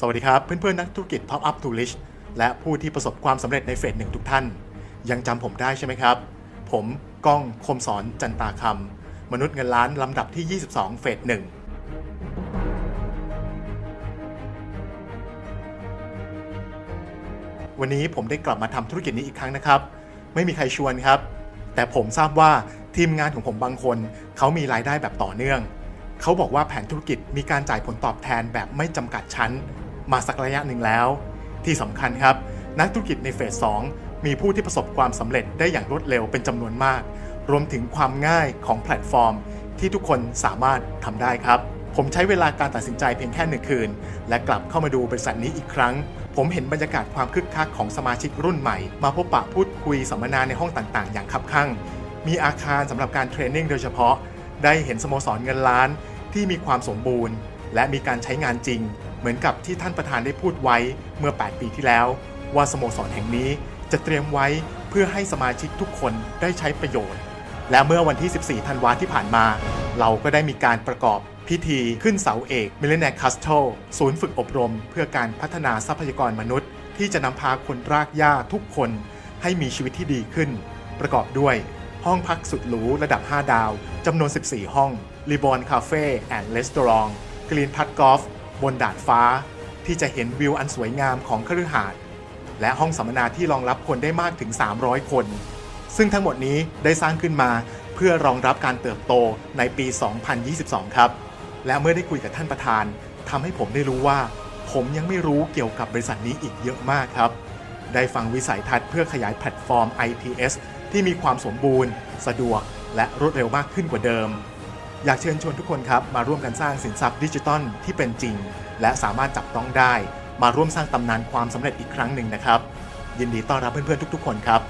สวัสดีครับ เพื่อนๆ นักธุรกิจ Top Up to Rich และผู้ที่ประสบความสำเร็จในเฟสหนึ่งทุกท่าน ยังจำผมได้ใช่ไหมครับ ผมก้องคมสอนจันตาคำมนุษย์เงินล้านลำดับที่ 22 เฟสหนึ่งวันนี้ผมได้กลับมาทำธุรกิจนี้อีกครั้งนะครับ ไม่มีใครชวนครับ แต่ผมทราบว่าทีมงานของผมบางคน เขามีรายได้แบบต่อเนื่องเขาบอกว่าแผนธุรกิจมีการจ่ายผลตอบแทนแบบไม่จำกัดชั้น มาสักระยะหนึ่งแล้ว ที่สำคัญครับ นักธุรกิจในเฟส 2 มีผู้ที่ประสบความสำเร็จได้อย่างรวดเร็วเป็นจำนวนมาก รวมถึงความง่ายของแพลตฟอร์ม ที่ทุกคนสามารถทำได้ครับ ผมใช้เวลาการตัดสินใจเพียงแค่หนึ่งคืน และกลับเข้ามาดูบริษัทนี้อีกครั้ง ผมเห็นบรรยากาศความคึกคักของสมาชิกรุ่นใหม่ มาพบปะพูดคุยสัมมนาในห้องต่างๆ อย่างคับคั่ง มีอาคารสำหรับการเทรนนิ่งโดยเฉพาะ ได้เห็นสโมสรเงินล้านที่มีความสมบูรณ์ และมีการใช้งานจริง เหมือนกับที่ท่านประธานได้พูดไว้เมื่อ 8 ปีที่แล้ว ว่าสโมสรแห่งนี้จะเตรียมไว้เพื่อให้สมาชิกทุกคนได้ใช้ประโยชน์ และเมื่อวันที่ 14 ธันวาที่ผ่านมา เราก็ได้มีการประกอบพิธีขึ้นเสาเอก Millionaire Castle ศูนย์ฝึกอบรม เพื่อการพัฒนาทรัพยากรมนุษย์ ที่จะนำพาคนรากหญ้าทุกคน ให้มีชีวิตที่ดีขึ้น ประกอบด้วยห้องพักสุดหรูระดับ 5 ดาว จำนวน 14 ห้องรีบอนคาเฟ่แอนด์รีสตอรองกรีนพัดกอล์ฟ บนดาดฟ้าที่จะเห็นวิวอันสวยงามของคฤหาสน์และห้องสัมมนาที่รองรับคนได้มากถึง 300 คน ซึ่งทั้งหมดนี้ได้สร้างขึ้นมาเพื่อรองรับการเติบโตในปี 2022 ครับ และเมื่อได้คุยกับท่านประธานทำให้ผมได้รู้ว่า ผมยังไม่รู้เกี่ยวกับบริษัทนี้อีกเยอะมากครับ ได้ฟังวิสัยทัศน์เพื่อขยายแพลตฟอร์ม ITS ที่มีความสมบูรณ์ สะดวก และรวดเร็วมากขึ้นกว่าเดิม อยากเชิญชวนทุกคนครับมาร่วมกันสร้างสินทรัพย์ดิจิทัลที่เป็นจริง และสามารถจับต้องได้ มาร่วมสร้างตำนานความสำเร็จอีกครั้งหนึ่งนะครับ ยินดีต้อนรับเพื่อนๆทุก ๆ คนครับ